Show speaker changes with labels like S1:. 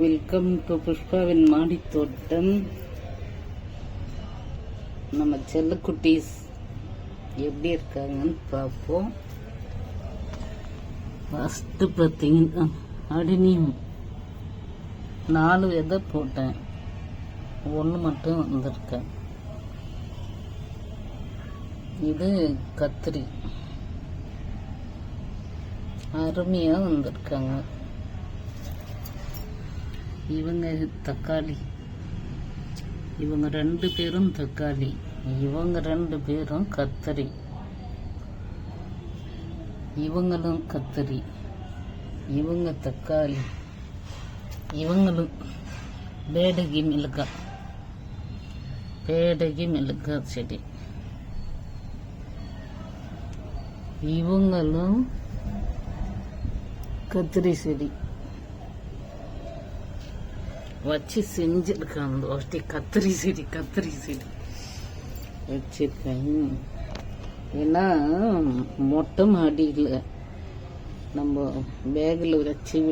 S1: Welcome to புஷ்பாவின் மாடி தோட்டம் நம்ம செல்லக்குட்டீஸ் எப்படி இருக்காங்கன்னு பார்ப்போம். ஃபஸ்ட்டு பார்த்தீங்கன்னா அடினியம் நாலு விதை போட்டேன். ஒன்று மட்டும் வந்திருக்கேன். இது கத்திரி. அருமையாக வந்திருக்காங்க. இவங்க தக்காளி. இவங்க ரெண்டு பேரும் தக்காளி. இவங்க ரெண்டு பேரும் கத்தரி. இவங்களும் கத்தரி. இவங்க தக்காளி. இவங்களும் பேடகி மிளகா. பேடகி மிளகா செடி. இவங்களும் கத்திரி செடி. வச்சு செஞ்சிருக்கேன் அந்த வாட்டி. கத்திரி செடி கத்திரி செடி. வச்சிருக்கேன். ஏன்னா மொட்டை மாடியில் நம்ம பேக்கில் வச்சு